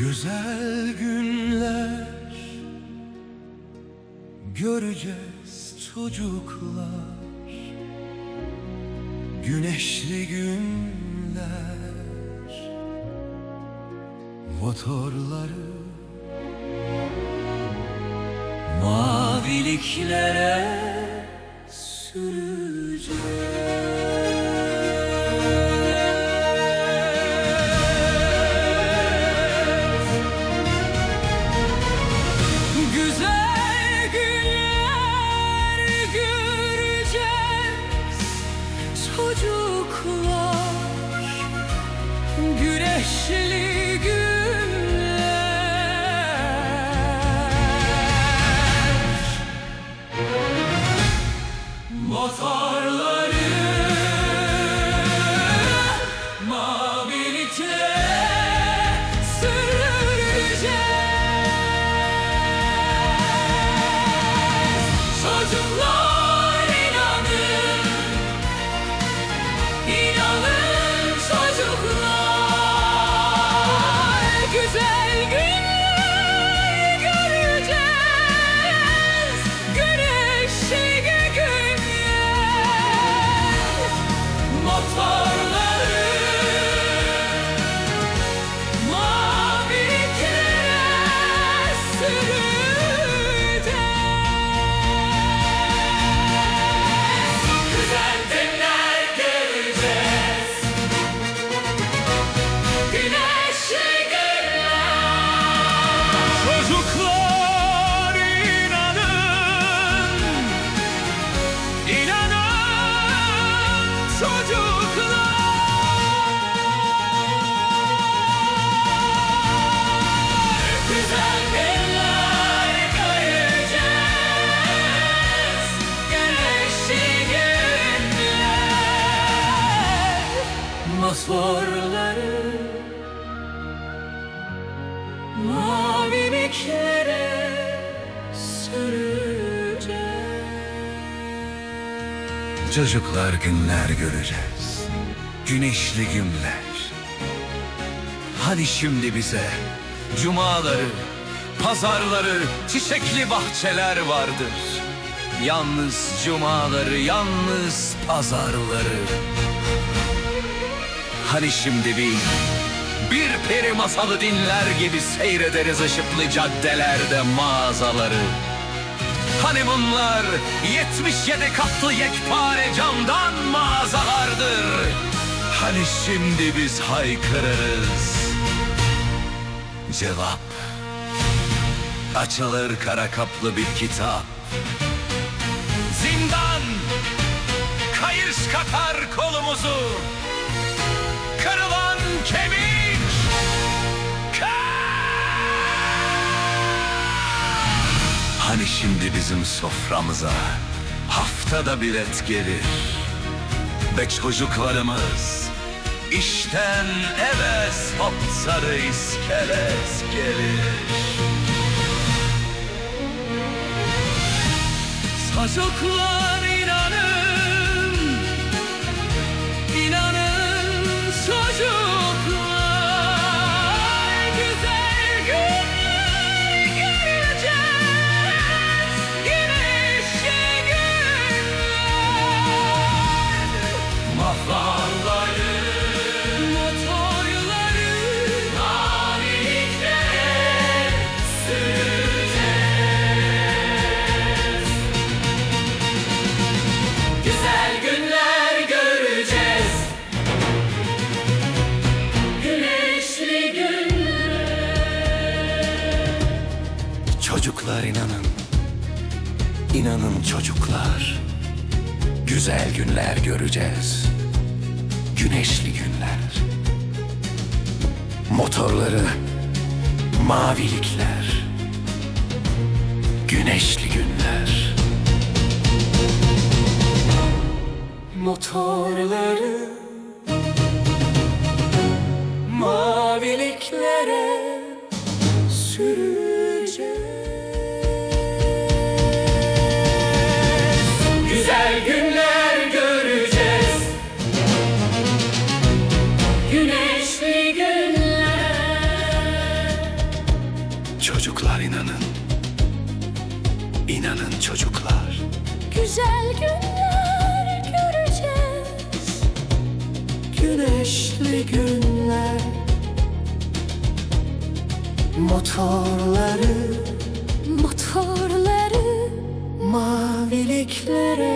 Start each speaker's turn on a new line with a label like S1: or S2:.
S1: Güzel günler göreceğiz çocuklar. Güneşli günler Motorları Maviliklere süreceğiz çocuklar Güneşli günler. Motorları İnanın çocuklar Çocuklar günler göreceğiz. Güneşli günler. Hani şimdi bize Cumaları, pazarları, çiçekli bahçeler vardır. Yalnız cumaları, yalnız pazarları. Hani şimdi bir bir peri masalı dinler gibi seyrederiz ışıklı caddelerde mağazaları. Hani bunlar 77 katlı yekpare camdan mağazalardır. Hani şimdi biz haykırırız. Cevap açılır kara kaplı bir kitap. Zindan kayış katar kolumuzu. Hani şimdi bizim soframıza. Haftada bilet gelir. Ve çocuklarımız işten eve sapsarı iskelet gelir. Çocuklar Çocuklar
S2: inanın. İnanın çocuklar. Güzel günler göreceğiz. Güneşli günler. Motorları mavilikler. Güneşli günler.
S1: Motorları Maviliklere güneşli günler.
S3: Çocuklar inanın. İnanın çocuklar.
S2: Güzel günler göreceğiz.
S1: Güneşli günler. Motorları. Motorları. Maviliklere